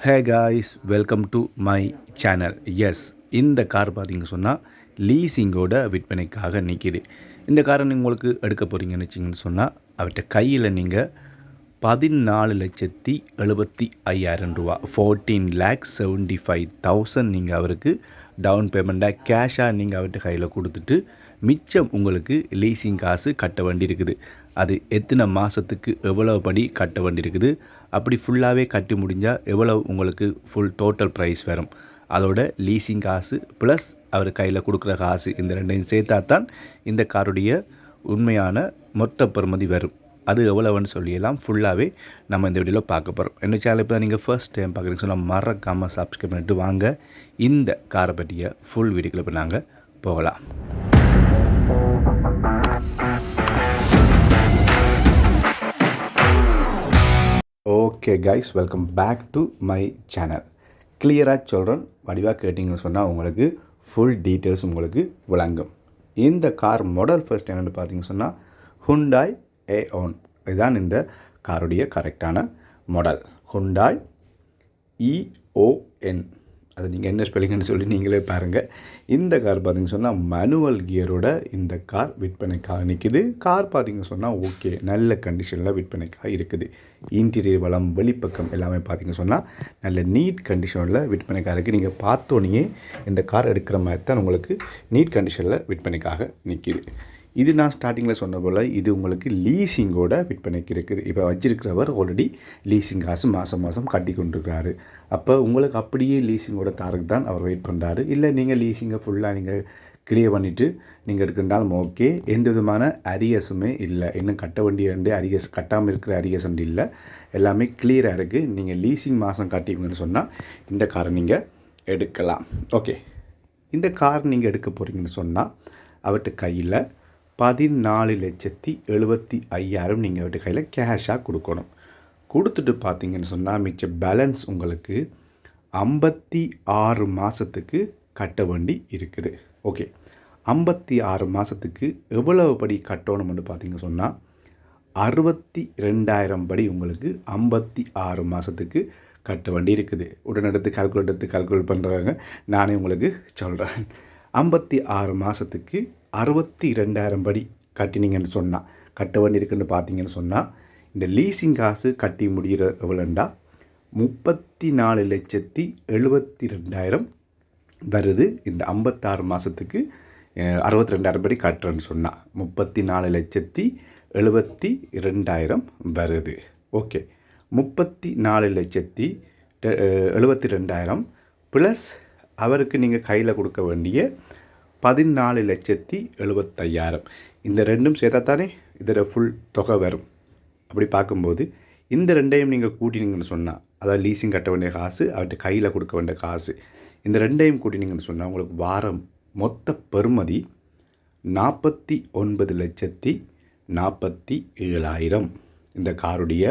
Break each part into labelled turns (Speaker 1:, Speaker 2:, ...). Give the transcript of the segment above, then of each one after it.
Speaker 1: Hey guys welcome to my channel yes இந்த car பார்த்தீங்க சொன்னால் லீசிங்கோட விற்பனைக்காக நிற்கிது இந்த காரை நீங்கள் உங்களுக்கு எடுக்க போகிறீங்கன்னு வச்சிங்கன்னு சொன்னால் அவர்கிட்ட கையில் நீங்கள் பதினாலு லட்சத்தி எழுபத்தி ஐயாயிரம் ரூபா. Fourteen lakhs seventy five thousand நீங்கள் அவருக்கு டவுன் பேமெண்ட்டாக கேஷாக நீங்கள் அவர்கிட்ட கையில் கொடுத்துட்டு மிச்சம் உங்களுக்கு லீசிங் காசு கட்ட வேண்டி இருக்குது அது எத்தனை மாதத்துக்கு எவ்வளவு படி கட்ட வேண்டி இருக்குது அப்படி ஃபுல்லாகவே கட்டி முடிஞ்சால் எவ்வளவு உங்களுக்கு ஃபுல் டோட்டல் ப்ரைஸ் வரும்? அதோட லீசிங் காசு ப்ளஸ் அவர் கையில் கொடுக்குற காசு இந்த ரெண்டையும் சேர்த்தா தான் இந்த காருடைய உண்மையான மொத்த பெறுமதி வரும். அது எவ்வளவுன்னு சொல்லியெல்லாம் ஃபுல்லாகவே நம்ம இந்த வீடியோவில் பார்க்க போகிறோம் என்ன சேனல் இப்போ நீங்கள் ஃபர்ஸ்ட் டைம் பார்க்குறீங்க சொன்னால் மறக்காமல் சப்ஸ்கிரைப் பண்ணிட்டு வாங்க. இந்த காரை பற்றிய ஃபுல் வீடியோக்குள்ள இப்போ நாங்கள் போகலாம். Okay guys welcome back to my channel கிளியராக சொல்கிறேன் வடிவாக கேட்டிங்கன்னு சொன்னால் உங்களுக்கு ஃபுல் டீட்டெயில்ஸ் உங்களுக்கு விளங்கும். இந்த கார் மாடல் ஃபர்ஸ்ட் என்னென்னு பார்த்தீங்கன்னு சொன்னால் ஹுண்டாய் ஏ ஓன் இதுதான் இந்த காருடைய கரெக்டான மாடல் ஹுண்டாய் இஓஎன் அது நீங்கள் என்ன ஸ்பெல்லிங்னு சொல்லி நீங்களே பாருங்கள் இந்த கார் பார்த்தீங்கன்னு சொன்னால் மேனுவல் கியரோட இந்த கார் விற்பனைக்காக நிற்கிது கார் பார்த்தீங்கன்னு சொன்னால் ஓகே நல்ல கண்டிஷனில் விற்பனைக்காக இருக்குது. இன்டீரியர் வளம் வெளிப்பக்கம் எல்லாமே பார்த்திங்க சொன்னால் நல்ல நீட் கண்டிஷனில் விற்பனைக்காக இருக்குது நீங்கள் பார்த்தோன்னே இந்த கார் எடுக்கிற மாதிரி தான் உங்களுக்கு நீட் கண்டிஷனில் விற்பனைக்காக நிற்கிது இது நான் ஸ்டார்டிங்கில் சொன்ன போல் இது உங்களுக்கு லீசிங்கோட விற்பனைக்கு இருக்குது. இப்போ வச்சிருக்கிறவர் ஆல்ரெடி லீசிங் காசு மாதம் மாதம் கட்டி கொண்டிருக்கிறாரு. அப்போ உங்களுக்கு அப்படியே லீசிங்கோட தாருக்கு தான் அவர் வெயிட் பண்ணுறாரு இல்லை நீங்கள் லீசிங்கை ஃபுல்லாக நீங்கள் கிளியர் பண்ணிவிட்டு நீங்கள் எடுக்கின்றாலும் ஓகே எந்த விதமான அரியஸுமே இல்லை. இன்னும் கட்ட வேண்டிய ரெண்டு அரியஸ் கட்டாமல் இருக்கிற அரியஸ் வந்து இல்லை. எல்லாமே கிளியராக இருக்குது நீங்கள் லீசிங் மாதம் கட்டிக்கணும்னு சொன்னால் இந்த காரை நீங்கள் எடுக்கலாம். ஓகே இந்த கார் நீங்கள் எடுக்க போகிறீங்கன்னு சொன்னால் அவர்கிட்ட கையில் பதினாலு லட்சத்தி எழுபத்தி ஐயாயிரம் நீங்கள் அவர்கிட்ட கையில் கேஷாக கொடுக்கணும். கொடுத்துட்டு பார்த்தீங்கன்னு சொன்னால் மிச்ச பேலன்ஸ் உங்களுக்கு ஐம்பத்தி ஆறு மாதத்துக்கு கட்ட வேண்டி இருக்குது. ஓகே ஐம்பத்தி ஆறு மாதத்துக்கு எவ்வளவு படி கட்டணும்னு பார்த்தீங்க சொன்னால் அறுபத்தி ரெண்டாயிரம் படி உங்களுக்கு ஐம்பத்தி ஆறு மாதத்துக்கு கட்ட வேண்டி இருக்குது. உடனடுத்து கால்குலேட் எடுத்து கால்குலேட் பண்ணுறாங்க நானே உங்களுக்கு சொல்கிறேன் ஐம்பத்தி ஆறு மாதத்துக்கு அறுபத்தி ரெண்டாயிரம் படி கட்டினீங்கன்னு சொன்னால் கட்ட வேண்டியிருக்குன்னு பார்த்தீங்கன்னு சொன்னால் இந்த லீசிங் காசு கட்டி முடிகிற எவ்வளோண்டா? முப்பத்தி நாலு லட்சத்தி எழுபத்தி ரெண்டாயிரம் வருது. இந்த ஐம்பத்தாறு மாதத்துக்கு அறுபத்தி ரெண்டாயிரம் படி கட்டுறேன்னு சொன்னால் முப்பத்தி நாலு லட்சத்தி எழுபத்தி ரெண்டாயிரம் வருது. ஓகே. முப்பத்தி நாலு லட்சத்தி எழுபத்தி ரெண்டாயிரம் ப்ளஸ் அவருக்கு நீங்கள் கையில் கொடுக்க வேண்டிய பதினாலு லட்சத்தி எழுபத்தையாயிரம் இந்த ரெண்டும் சேர்த்தா தானே இதோட ஃபுல் தொகை வரும். அப்படி பார்க்கும்போது இந்த ரெண்டையும் நீங்கள் கூட்டினீங்கன்னு சொன்னால் அதாவது லீசிங் கட்ட வேண்டிய காசு அவர்கிட்ட கையில் கொடுக்க வேண்டிய காசு இந்த ரெண்டையும் கூட்டினீங்கன்னு சொன்னால் உங்களுக்கு வாரம் மொத்த பெறுமதி நாற்பத்தி ஒன்பது லட்சத்தி நாற்பத்தி ஏழாயிரம். இந்த காருடைய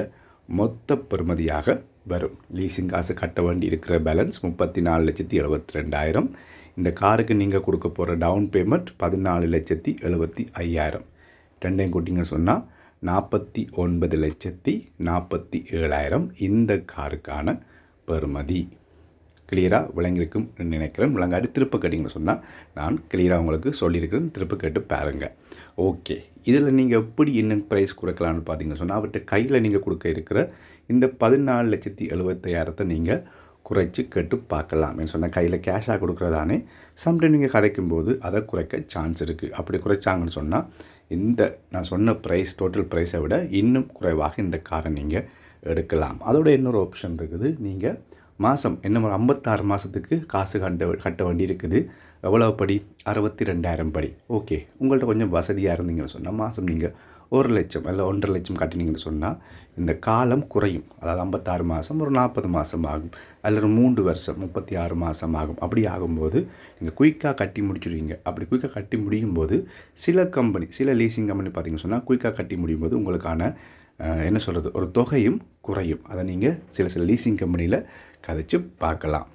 Speaker 1: மொத்த பெறுமதியாக வரும். லீசிங் காசு கட்ட வேண்டி இருக்கிற பேலன்ஸ் முப்பத்தி நாலு லட்சத்தி எழுபத்தி ரெண்டாயிரம். இந்த காருக்கு நீங்கள் கொடுக்க போகிற டவுன் பேமெண்ட் பதினாலு லட்சத்தி எழுபத்தி ஐயாயிரம். ரெண்டையும் கூட்டிங்கன்னு சொன்னால் நாற்பத்தி ஒன்பது லட்சத்தி நாற்பத்தி ஏழாயிரம் இந்த காருக்கான பெறுமதி. கிளியராக விளங்கிருக்கும் நினைக்கிறேன். விளங்காடி திருப்ப கேட்டிங்கன்னு சொன்னால் நான் கிளியராக உங்களுக்கு சொல்லியிருக்கிறேன். திருப்ப கேட்டு பாருங்கள் ஓகே இதில் நீங்கள் எப்படி என்ன ப்ரைஸ் கொடுக்கலான்னு பார்த்தீங்கன்னு சொன்னால் அவர்கிட்ட கையில் நீங்கள் கொடுக்க இருக்கிற இந்த பதினாலு லட்சத்தி எழுபத்தையாயிரத்தை நீங்கள் குறைச்சி கேட்டு பார்க்கலாம் என்று சொன்னால் கையில் கேஷாக கொடுக்குறதானே சம்டைம் நீங்கள் கதைக்கும்போது அதை குறைக்க சான்ஸ் இருக்குது அப்படி குறைச்சாங்கன்னு சொன்னால் இந்த நான் சொன்ன ப்ரைஸ் டோட்டல் ப்ரைஸை விட இன்னும் குறைவாக இந்த காரை நீங்கள் எடுக்கலாம். அதோட இன்னொரு ஆப்ஷன் இருக்குது. நீங்கள் மாதம் இன்னும் ஒரு ஐம்பத்தாறு மாதத்துக்கு காசு கண்ட கட்ட வேண்டி இருக்குது. எவ்வளோ படி? அறுபத்தி ரெண்டாயிரம் படி. ஓகே உங்கள்கிட்ட கொஞ்சம் வசதியாக இருந்தீங்கன்னு சொன்னால் மாதம் நீங்கள் ஒரு லட்சம் இல்லை ஒன்றரை லட்சம் கட்டினீங்கன்னு சொன்னால் இந்த காலம் குறையும். அதாவது ஐம்பத்தாறு மாதம் ஒரு நாற்பது மாதம் ஆகும். அல்லது மூன்று வருஷம் முப்பத்தி ஆறு மாதம் ஆகும். அப்படி ஆகும்போது நீங்கள் குயிக்காக கட்டி முடிச்சுடுவீங்க அப்படி குயிக்காக கட்டி முடியும் போது சில கம்பெனி சில லீசிங் கம்பெனி பார்த்திங்கன்னு சொன்னால் குயிக்காக கட்டி முடியும் போது உங்களுக்கான என்ன சொல்கிறது ஒரு தொகையும் குறையும். அதை நீங்கள் சில சில லீசிங் கம்பெனியில் கதைச்சு பார்க்கலாம்.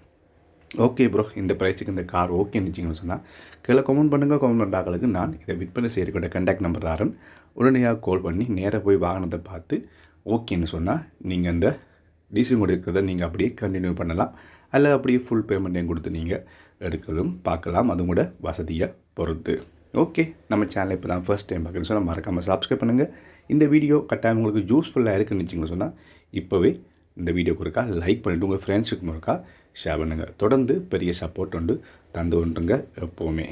Speaker 1: ஓகே ப்ரோ இந்த ப்ரைஸுக்கு இந்த கார் ஓகேன்னு வச்சிங்கன்னு சொன்னால் கீழே கமெண்ட் பண்ணுங்கள் கமெண்ட் பண்ணுறாங்களுக்கு நான் இதை விற்பனை செய்யக்கூடிய கண்டாக்ட் நம்பர் தாரன். உடனடியாக கால் பண்ணி நேராக போய் வாகனத்தை பார்த்து ஓகேன்னு சொன்னால் நீங்கள் அந்த டீசி மோடு இருக்கிறத நீங்கள் அப்படியே கண்டினியூ பண்ணலாம். அல்ல அப்படியே ஃபுல் பேமெண்ட்டையும் கொடுத்து நீங்கள் எடுக்கிறதும் பார்க்கலாம். அதுவும் கூட வசதியை பொறுத்து. ஓகே நம்ம சேனல் இப்போ தான் ஃபர்ஸ்ட் டைம் பார்க்குறேன்னு சொன்னால் மறக்காமல் சப்ஸ்கிரைப் பண்ணுங்கள் இந்த வீடியோ கட்டாயம் உங்களுக்கு யூஸ்ஃபுல்லாக இருக்குன்னு வச்சிங்கன்னு சொன்னால் இப்போவே இந்த வீடியோக்கு இருக்கா லைக் பண்ணிவிட்டு உங்கள் ஃப்ரெண்ட்ஸுக்கு இருக்கா ஷேர் பண்ணுங்கள் தொடர்ந்து பெரிய சப்போர்ட் உண்டு. தந்து ஒன்றுங்க எப்போவுமே.